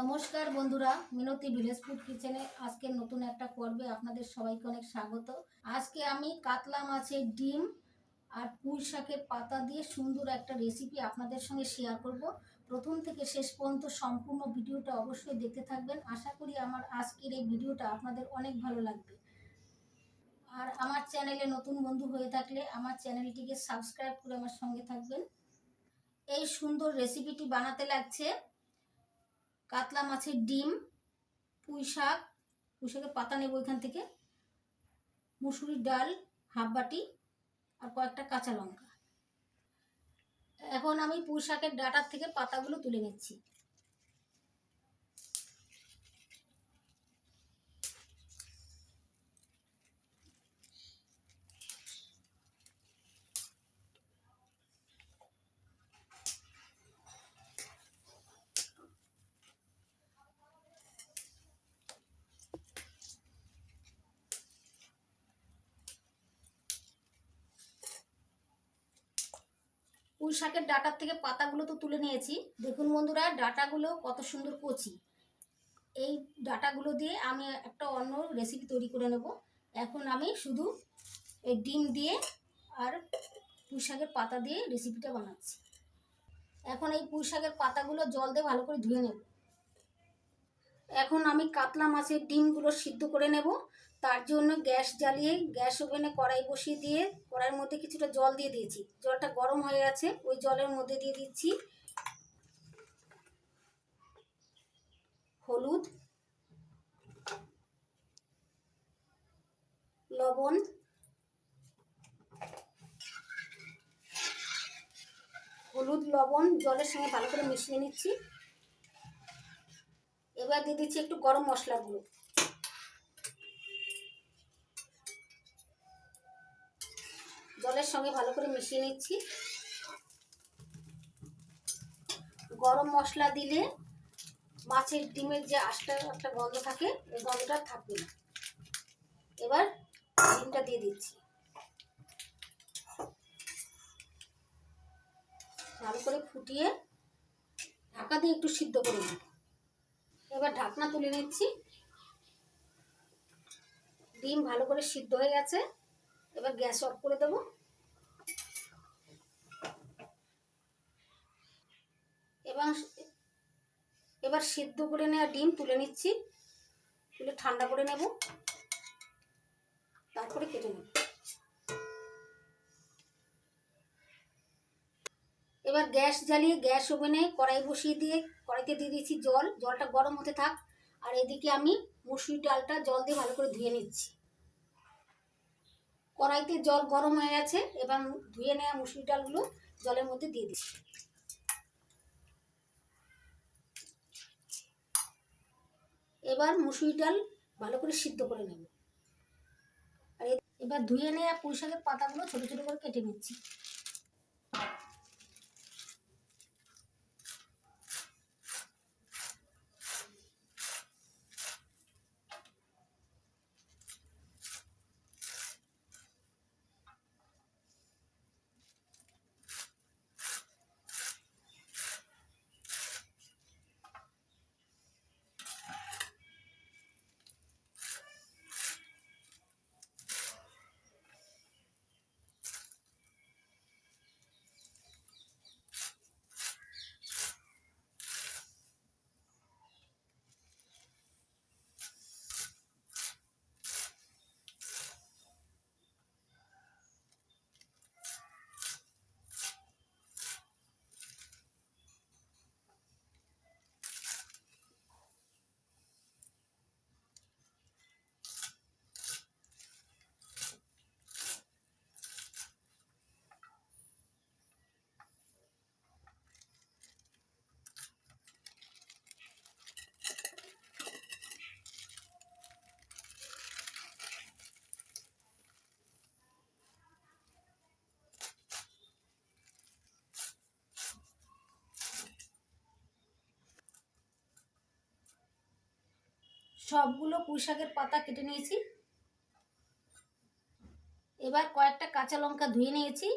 নমস্কার বন্ধুরা, মিনতি village food কিচেনে আজকে নতুন একটা পর্বে আপনাদের সবাইকে অনেক স্বাগত। আজকে আমি কাতলা মাছের ডিম আর পুঁই শাকের পাতা দিয়ে সুন্দর একটা রেসিপি আপনাদের সঙ্গে শেয়ার করব। প্রথম থেকে শেষ পর্যন্ত সম্পূর্ণ ভিডিওটা অবশ্যই দেখতে থাকবেন। আশা করি আমার আজকের এই ভিডিওটা আপনাদের অনেক ভালো লাগবে। আর আমার চ্যানেলে নতুন বন্ধু হয়ে থাকলে আমার চ্যানেলটিকে সাবস্ক্রাইব করে আমার সঙ্গে থাকবেন। এই সুন্দর রেসিপিটি বানাতে লাগছে কাতলা মাছের ডিম, পুঁই শাক, পুঁই শাকের পাতা নেব ওইখান থেকে, মুসুরির ডাল, হাফ বাটি আর কয়েকটা কাঁচা লঙ্কা। এখন আমি পুঁই শাকের ডাটার থেকে পাতাগুলো তুলে নিচ্ছি। পুঁই শাকের ডাটার থেকে পাতাগুলো তো তুলে নিয়েছি। দেখুন বন্ধুরা, ডাটাগুলো কত সুন্দর কচি। এই ডাটাগুলো দিয়ে আমি একটা অন্য রেসিপি তৈরি করে নেব। এখন আমি শুধু এই ডিম দিয়ে আর পুঁই শাকের পাতা দিয়ে রেসিপিটা বানাচ্ছি। এখন এই পুঁই শাকের পাতাগুলো জল দিয়ে ভালো করে ধুয়ে নেব। এখন আমি কাতলা মাছের ডিমগুলো সিদ্ধ করে নেব। তার জন্য গ্যাস জ্বালিয়ে, গ্যাস ওভেনে কড়াই বসিয়ে দিয়ে কড়াইয়ের মধ্যে কিছুটা জল দিয়ে দিয়েছি। জলটা গরম হয়ে গেছে, ওই জলের মধ্যে দিয়ে দিচ্ছি হলুদ, লবণ হলুদ, লবণ, জলের সঙ্গে ভালো করে মিশিয়ে নিচ্ছি। এবার দিয়ে দিচ্ছি একটু গরম মশলা গুঁড়ো জলের সঙ্গে ভালো করে মিশিয়ে নিচ্ছি। গরম মশলা দিলে মাছের ডিমের যে আশটা, একটা গন্ধ থাকে, এই গন্ধটা থাকবে না। এবার ডিমটা দিয়ে দিচ্ছি। ভালো করে ফুটিয়ে ঢাকা দিয়ে একটু সিদ্ধ করে নেব। এবার ঢাকনা তুলে নিচ্ছি। ডিম ভালো করে সিদ্ধ হয়ে গেছে। এবার গ্যাস অফ করে দেবো। এবং এবার সিদ্ধ করে নেওয়া ডিম তুলে নিচ্ছি। তুলে ঠান্ডা করে নেব। তারপরে কেটে নেব। এবার গ্যাস জ্বালিয়ে গ্যাস ওভেনে কড়াই বসিয়ে দিয়ে, কড়াইতে দিয়ে দিয়েছি জল। জলটা গরম হতে থাক। আর এদিকে আমি মুসুরি ডালটা জল দিয়ে ভালো করে ধুয়ে নিচ্ছি। কড়াইতে জল গরম হয়ে গেছে এবং ধুয়ে নেওয়া মুসুরি ডালগুলো জলের মধ্যে দিয়ে দিচ্ছি। এবার মুসুরি ডাল ভালো করে সিদ্ধ করে নেব। আর এবার ধুয়ে নেওয়া পুঁই শাকের পাতাগুলো ছোটো ছোটো করে কেটে নিচ্ছি। সবগুলো পুঁই শাকের পাতা কেটে নিয়েছি। এবার কয়েকটা কাঁচা লঙ্কা ধুয়ে নিয়েছি।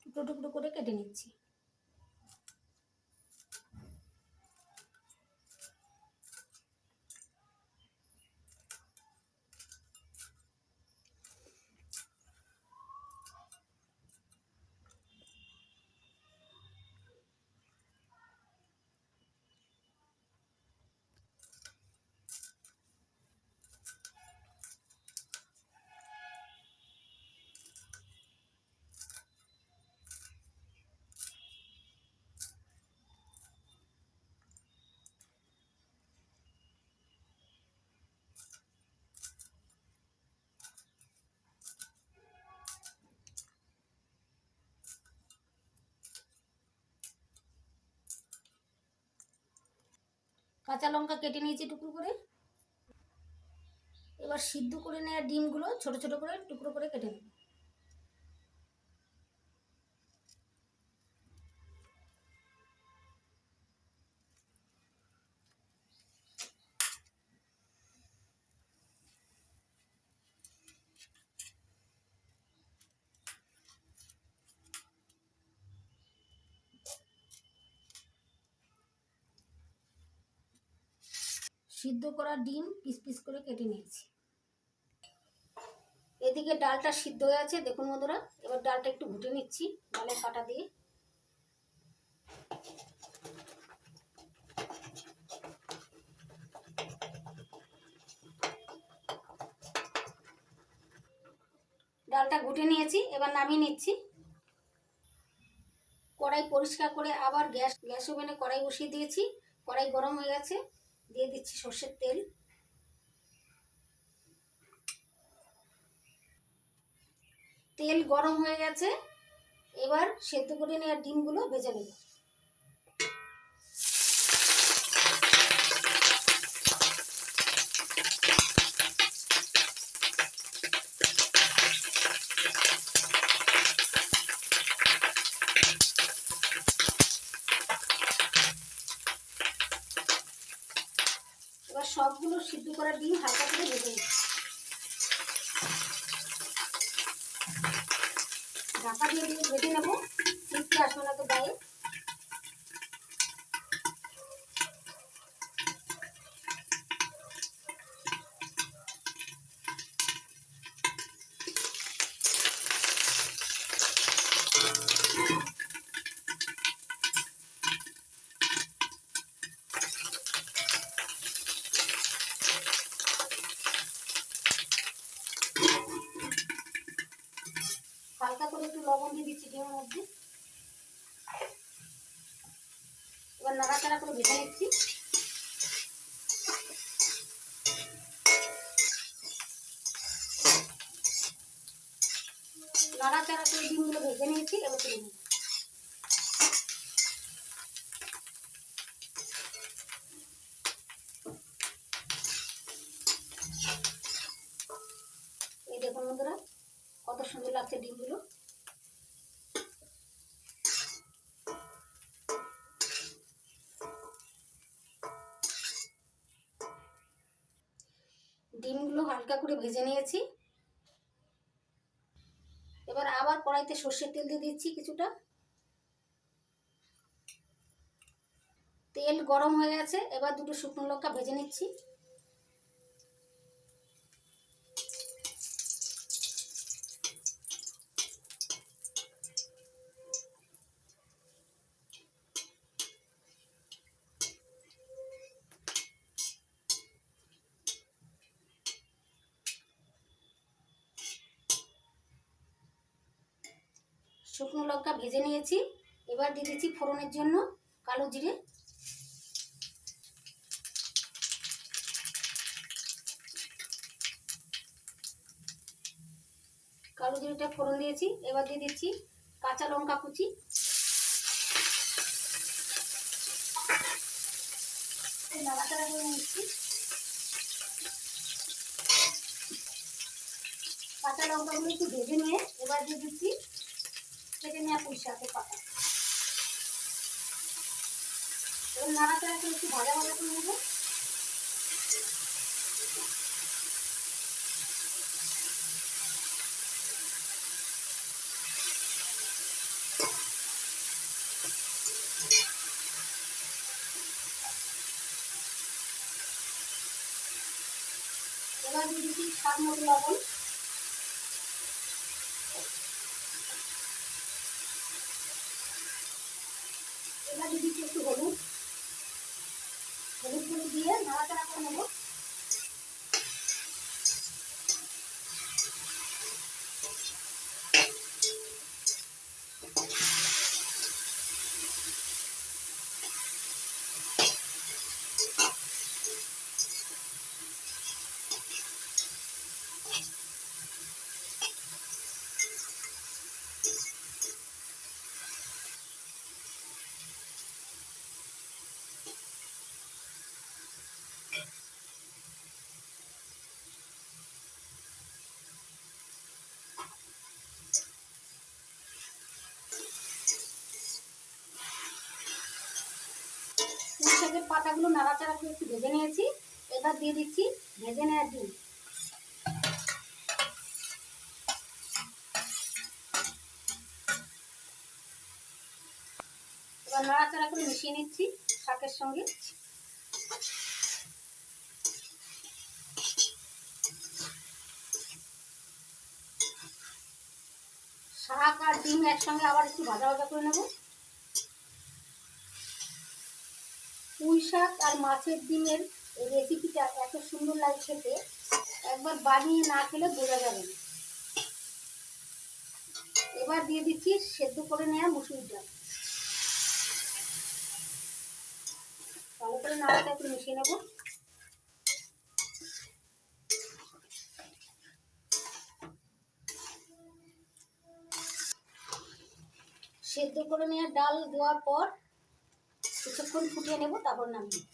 টুকরো টুকরো করে কেটে নিচ্ছি। কাঁচা লঙ্কা কেটে নিয়েছি টুকরো করে। এবার সিদ্ধ করে নেওয়া ডিমগুলো ছোট ছোট করে টুকরো করে কেটে নেব। সিদ্ধ করা ডিম পিস পিস করে কেটে নিয়েছি। এদিকে ডালটা সিদ্ধ হয়ে আছে, দেখুন বন্ধুরা, এবার ডালটা একটু ঘুটে নিচ্ছি ডালের কাটা দিয়ে। ডালটা ঘুটে নিয়েছি, এবার নামিয়ে নিচ্ছি। কড়াই পরিষ্কার করে আবার গ্যাস গ্যাস ওভেনে কড়াই বসিয়ে দিয়েছি, কড়াই গরম হয়ে গেছে। দিয়ে দিচ্ছি সর্ষের তেল। তেল গরম হয়ে গেছে। এবার সেদ্ধ করে নেওয়ার ডিমগুলো ভেজে নেব এবার সবগুলো সিদ্ধ করা ডিম হালকা করে ভেজে নেব ঢাকা দিয়ে ভেজে নেব। মিষ্টি আসবে না তো গায়ে। হালকা করে একটু লবণ দিয়ে দিচ্ছি ডিমের মধ্যে। এবার নাড়াচাড়া করে ভেজে নিচ্ছি। নাড়াচাড়া করে ডিমগুলো ভেজে নিয়েছি, এবার তুলে নেব এই দেখুন বন্ধুরা কত সুন্দর লাগছে ডিমগুলো। ডিমগুলো হালকা করে ভেজে নিয়েছি। এবার আবার কড়াইতে সর্ষের তেল দিয়ে দিচ্ছি কিছুটা। তেল গরম হয়ে গেছে, এবার দুটো শুকনো লঙ্কা ভেজে নিচ্ছি। শুকনো লঙ্কা ভেজে নিয়েছি। এবার দিয়ে দিচ্ছি ফোড়নের জন্য কালো জিরে। কালো জিরেটা ফোড়ন দিয়েছি। এবার দিয়ে দিচ্ছি কাঁচা লঙ্কা কুচি। করে নিচ্ছি। কাঁচা লঙ্কাগুলো একটু ভেজে নিয়ে এবার দিয়ে দিচ্ছি কেটে নেওয়া পুঁই শাকের পাতা। এবার নাড়াচাড়া করে একটু ভাজা ভাজা করে এবার মতো লবণ এবার দিয়ে দিচ্ছি একটু হলুদ হলুদগুলো দিয়ে নাড়াচাড়া করে নেব পাতাগুলো নাড়াচাড়া করে একটু ভেজে নিয়েছি। এবার দিয়ে দিচ্ছি ভেজে নেওয়া ডিম। এবার নাড়াচাড়া করে মিশিয়ে নিচ্ছি শাকের সঙ্গে। শাক আর ডিম একসঙ্গে আবার একটু ভাজা ভাজা করে নেব। পুঁই শাক আর মাছের ডিমের এই রেসিপিটা এত সুন্দর লাগে খেতে, একবার বানিয়ে না খেলে বোঝা যাবে না। এবার দিয়ে দিচ্ছি সেদ্ধ করে নেওয়া মুসুর ডাল। ভালো করে নাড়াটা একটু মিশিয়ে নেব। সেদ্ধ করে নেওয়া ডাল দেওয়ার পর কিছুক্ষণ ফুটিয়ে নেব, তারপর নামিয়ে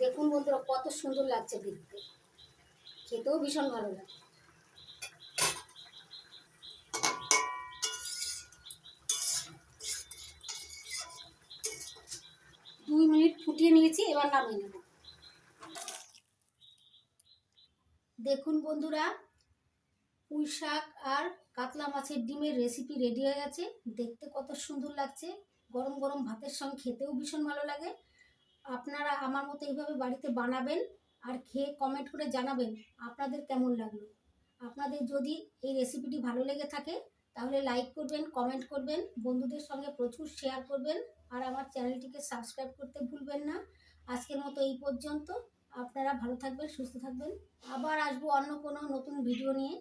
দেখুন বন্ধুরা, কত সুন্দর লাগছে দেখতে। খেতেও ভীষণ ভালো লাগে দুই মিনিট ফুটিয়ে নিয়েছি, এবার নামিয়ে নেব। দেখুন বন্ধুরা, পুঁই শাক আর কাতলা মাছের ডিমের রেসিপি রেডি হয়ে গেছে। দেখতে কত সুন্দর লাগছে। গরম গরম ভাতের সঙ্গে খেতেও ভীষণ ভালো লাগে। আপনারা আমার মতো এইভাবে বাড়িতে বানাবেন আর খেয়ে কমেন্ট করে জানাবেন আপনাদের কেমন লাগল। আপনাদের যদি এই রেসিপিটি ভালো লেগে থাকে, তাহলে লাইক করবেন কমেন্ট করবেন, বন্ধুদের সঙ্গে প্রচুর শেয়ার করবেন। আর আমার চ্যানেলটিকে সাবস্ক্রাইব করতে ভুলবেন না। আজকের মতো এই পর্যন্ত। আপনারা ভালো থাকবেন, সুস্থ থাকবেন। আবার আসব অন্য কোনো নতুন ভিডিও নিয়ে।